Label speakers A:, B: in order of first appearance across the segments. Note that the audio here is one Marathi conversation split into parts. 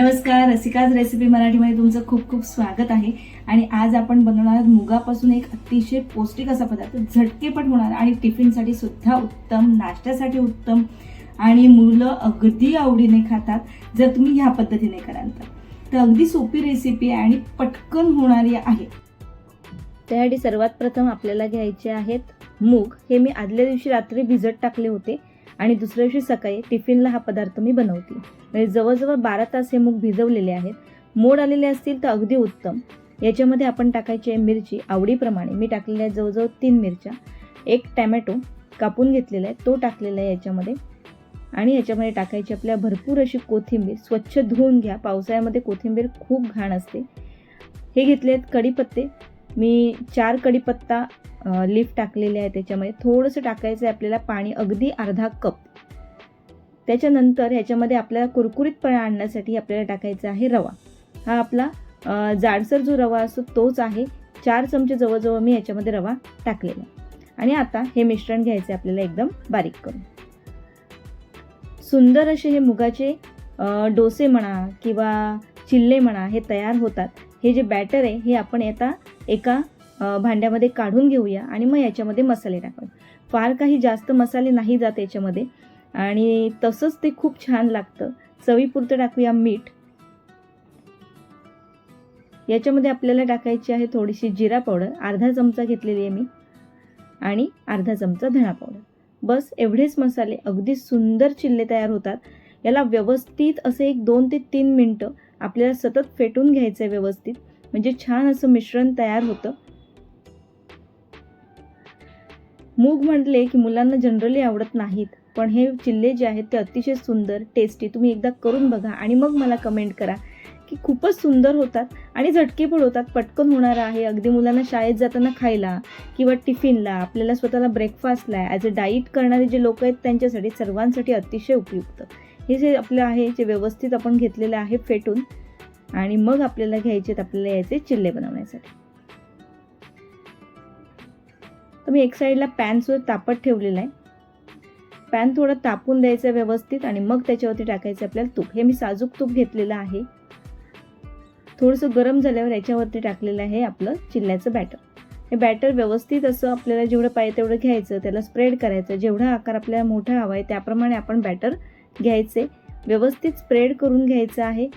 A: नमस्कार रसिकाज रेसिपी मराठीमध्ये तुमचं खूप खूप स्वागत आहे. आणि आज आपण बनवणार आहोत मुगापासून एक अतिशय पौष्टिक असा पदार्थ. झटकेपट होणार आणि टिफिनसाठी सुद्धा उत्तम नाश्त्यासाठी उत्तम आणि मुलं अगदी आवडीने खातात जर तुम्ही ह्या पद्धतीने कराल तर. तर अगदी सोपी रेसिपी आहे आणि पटकन होणारी आहे.
B: त्यासाठी सर्वात प्रथम आपल्याला घ्यायचे आहेत मूग. हे मी आदल्या दिवशी रात्री भिजत टाकले होते. आणि दुसऱ्या दिवशी सकाळी टिफिनला हा पदार्थ मी बनवते. म्हणजे जवळजवळ बारा तास हे मूग भिजवलेले आहेत. मोड आलेले असतील तर अगदी उत्तम. याच्यामध्ये आपण टाकायची आहे मिरची आवडीप्रमाणे. मी टाकलेल्या आहे जवळजवळ तीन मिरच्या. एक टॅमॅटो कापून घेतलेला आहे. तो टाकलेला आहे याच्यामध्ये. आणि याच्यामध्ये टाकायची आपल्या भरपूर अशी कोथिंबीर. स्वच्छ धुवून घ्या. पावसाळ्यामध्ये कोथिंबीर खूप घाण असते. हे घेतले आहेत कढीपत्ते. मी चार कढीपत्ता लीफ टाकलेले आहे त्याच्यामध्ये. थोडंसं टाकायचं आहे आपल्याला पाणी अगदी अर्धा कप. त्याच्यानंतर ह्याच्यामध्ये आपल्याला कुरकुरीतपणा आणण्यासाठी आपल्याला टाकायचा आहे रवा. हा आपला जाडसर जो रवा असतो तोच आहे. चार चमचे जवळजवळ मी याच्यामध्ये रवा टाकलेला आणि आता हे मिश्रण घ्यायचं आहे आपल्याला एकदम बारीक करून. सुंदर असे हे मुगाचे डोसे म्हणा किंवा चिल्ले म्हणा हे तयार होतात. हे जे बॅटर आहे हे आपण आता एका भांड्यामध्ये काढून घेऊया आणि मग याच्यामध्ये मसाले टाकावे फार काही जास्त मसाले नाही जात याच्यामध्ये. आणि तसंच ते खूप छान लागतं. चवीपुरतं टाकूया मीठ. याच्यामध्ये आपल्याला टाकायची आहे थोडीशी जिरा पावडर. अर्धा चमचा घेतलेली आहे मी. आणि अर्धा चमचा धणा पावडर. बस एवढेच मसाले अगदी सुंदर चिल्ले तयार होतात. याला व्यवस्थित असे एक दोन ते तीन मिनटं आपल्याला सतत फेटून घ्यायचं आहे व्यवस्थित. म्हणजे छान असं मिश्रण तयार होतं. मूग म्हटले की मुलांना जनरली आवडत नाहीत. पण हे चिल्ले जे आहेत ते अतिशय सुंदर टेस्टी तुम्ही एकदा करून बघा आणि मग मला कमेंट करा की खूपच सुंदर होतात आणि झटके पण होतात. पटकन होणार आहे. अगदी मुलांना शाळेत जाताना खायला किंवा टिफिनला आपल्याला स्वतःला ब्रेकफास्टला ॲज अ डाईट करणारे जे लोक आहेत त्यांच्यासाठी सर्वांसाठी अतिशय उपयुक्त. हे जे आपलं आहे जे व्यवस्थित आपण घेतलेलं आहे फेटून आणि मग आपल्याला घ्यायचे आहेत आपल्याला यायचे चिल्ले बनवण्यासाठी. तर मी एक साईडला पॅनसुद्धा तापत ठेवलेला आहे. पॅन थोडं तापून द्यायचं व्यवस्थित आणि मग त्याच्यावरती टाकायचं आपल्याला तूप. हे मी साजूक तूप घेतलेलं आहे. थोडंसं गरम झाल्यावर याच्यावरती टाकलेलं आहे आपलं चिल्ल्याचं बॅटर हे बॅटर व्यवस्थित असं आपल्याला जेवढं पाहिजे तेवढं घ्यायचं त्याला स्प्रेड करायचं. जेवढा आकार आपल्याला मोठा हवा आहे त्याप्रमाणे आपण बॅटर घ्यायचे. व्यवस्थित स्प्रेड करून घ्यायचं आहे.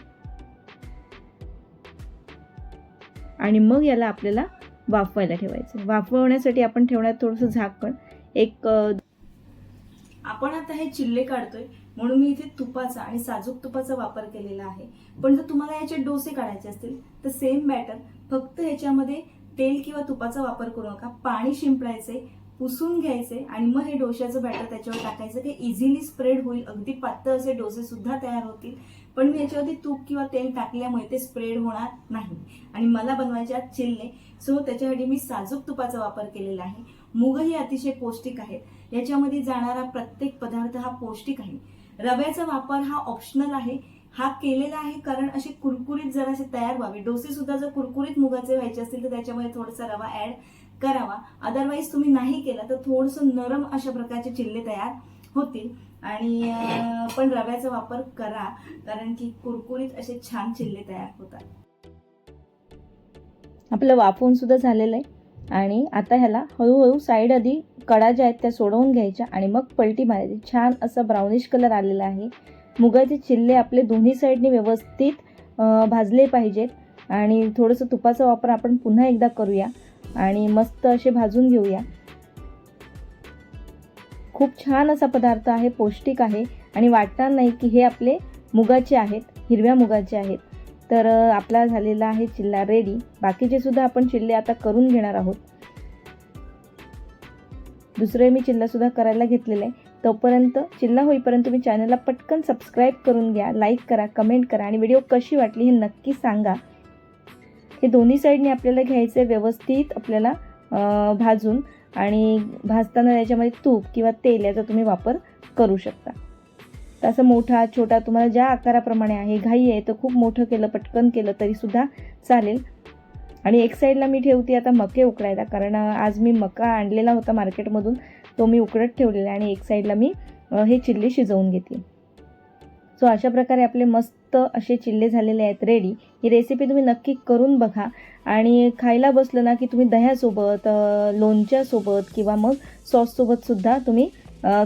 B: आणि मग याला आपल्याला वाफवायला ठेवायचं. वाफवण्यासाठी आपण ठेवण्यात थोडंसं झाकण एक
A: आपण आता हे चिल्ले काढतोय म्हणून मी इथे तुपाचा आणि साजूक तुपाचा वापर केलेला आहे. पण जर तुम्हाला याचे डोसे काढायचे असतील तर सेम बॅटर फक्त याच्यामध्ये तेल किंवा तुपाचा वापर करू नका. पाणी शिंपडायचे पुसून घ्यायचे आणि मग हे डोश्याचं बॅटर त्याच्यावर टाकायचं. ते इझिली स्प्रेड होईल. अगदी पातळ असे डोसे सुद्धा तयार होतील. पण मी याच्यावरती तूप किंवा तेल टाकल्यामुळे ते स्प्रेड होणार नाही. आणि मला बनवायचे आहेत चिल्ले. सो त्याच्यासाठी मी साजूक तुपाचा वापर केलेला आहे. मुगही अतिशय पौष्टिक आहेत. याच्यामध्ये जाणारा प्रत्येक पदार्थ हा पौष्टिक आहे. रव्याचा वापर हा ऑप्शनल आहे. हा केलेला आहे कारण असे कुरकुरीत जरा असे तयार व्हावे. डोसे सुद्धा जर कुरकुरीत मुगाचे व्हायचे असतील तर त्याच्यामध्ये थोडासा रवा ऍड करावा. अदरवाईज तुम्ही नाही केला तर थोडंसं नरम अशा प्रकारचे चिल्ले तयार होतील. आणि पण रव्याचा वापर करा कारण की कुरकुरीत असे छान चिल्ले तयार होतात.
B: आपलं वाफवून सुद्धा झालेलं आहे. आणि आता ह्याला हळूहळू साईड आधी कडा ज्या आहेत त्या सोडवून घ्यायच्या आणि मग पलटी मारायची. छान असा ब्राउनिश कलर आलेला आहे. मुगाचे चिल्ले आपले दोन्ही साईडने व्यवस्थित भाजले पाहिजेत. आणि थोडंसं तुपाचा वापर आपण पुन्हा एकदा करूया. आणि मस्त असे भाजून घेऊया. खूप छान असा पदार्थ आहे पौष्टिक आहे आणि वाटणार नाही की हे आपले मुगाचे आहेत हिरव्या मुगाचे आहेत. तर आपला झालेला आहे चिल्ला रेडी. बाकीचे सुद्धा आपण चिल्ले आता करून घेणार आहोत. दुसरे मी चिल्ला सुद्धा करायला घेतलेला आहे. तोपर्यंत चिल्ला होईपर्यंत तुम्ही चॅनलला पटकन सबस्क्राईब करून घ्या लाईक करा कमेंट करा आणि व्हिडिओ कशी वाटली हे नक्की सांगा. हे दोन्ही साईडने आपल्याला घ्यायचं आहे व्यवस्थित आपल्याला भाजून आणि भाजताना याच्यामध्ये तूप किंवा तेल याचा तुम्ही वापर करू शकता. तर असं मोठा छोटा तुम्हाला ज्या आकाराप्रमाणे आहे घाई आहे तर खूप मोठं केलं पटकन केलं तरीसुद्धा चालेल. आणि एक साईडला मी ठेवते आता मके उकडायला कारण आज मी मका आणलेला होता मार्केटमधून तो मी उकडत ठेवलेला आहे आणि एक साईडला मी हे चिल्ली शिजवून घेते सो अशा प्रकारे आपले मस्त असे चिल्ले झालेले आहेत रेडी ही रेसिपी तुम्ही नक्की करून बघा. आणि खायला बसलं ना की तुम्ही दह्यासोबत लोणच्यासोबत किंवा मग सॉससोबतसुद्धा तुम्ही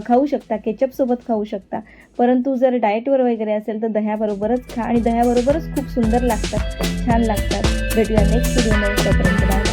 B: खाऊ शकता केचपसोबत खाऊ शकता. परंतु जर डाएटवर वगैरे असेल तर दह्याबरोबरच खा आणि दह्याबरोबरच खूप सुंदर लागतात छान लागतात. भेटूया नेक्स्ट व्हिडिओमध्ये तोपर्यंत.